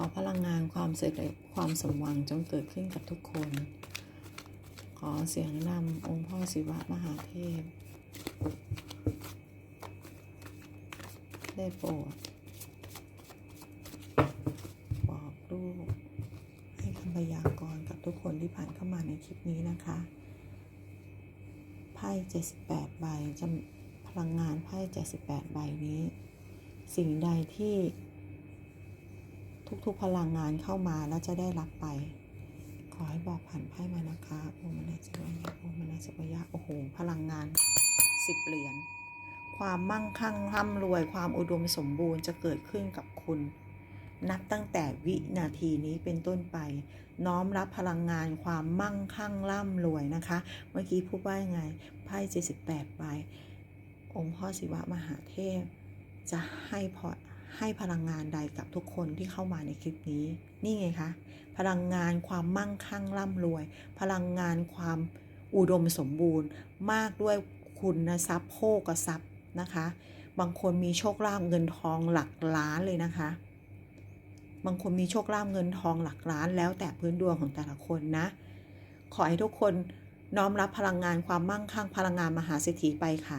อพลังงานความสำเร็จความสมหวังจงเกิดขึ้นกับทุกคน ขอเสียงนำองค์พ่อศิวะมหาเทพ ได้โปรดบอกลูกให้คำพยากรณ์กับทุกคนที่ผ่านเข้ามาในคลิปนี้นะคะไพ่78 ใบจะพลังงานไพ่78 ใบนี้ สิ่งใดที่ ทุกๆพลังงานเข้ามาแล้วจะได้รับไป ขอให้บอกผ่านไพ่มานะคะโอมนาจิวยะโอมนาจิวยะโอ้โห พลังงานสิบเหรียญความมั่งคั่งร่ำรวยความอุดมสมบูรณ์จะเกิดขึ้นกับคุณ นับตั้งแต่วินาทีนี้เป็นต้นไป น้อมรับพลังงานความมั่งคั่งร่ำรวยนะคะ เมื่อกี้พูดว่ายังไงไพ่78ใบองค์พ่อศิวะมหาเทพ จะให้พอ ให้พลังงานใดกับทุกคนที่เข้ามาในคลิปนี้ นี่ไงคะ พลังงานความมั่งคั่งร่ำรวย พลังงานความอุดมสมบูรณ์ มากด้วยคุณทรัพย์โภกทรัพย์นะคะ บางคนมีโชคลาภเงินทองหลักล้านเลยนะคะ บางคนมีโชคลาภเงินทองหลักล้าน แล้วแต่พื้นดวงของแต่ละคนนะ ขอให้ทุกคนน้อมรับพลังงานความมั่งคั่งพลังงานมหาเศรษฐีไปค่ะ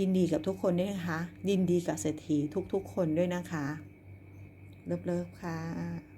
ยินดีกับทุกคนด้วยนะคะ ยินดีกับเศรษฐีทุกๆคนด้วยนะคะ เลิฟๆค่ะ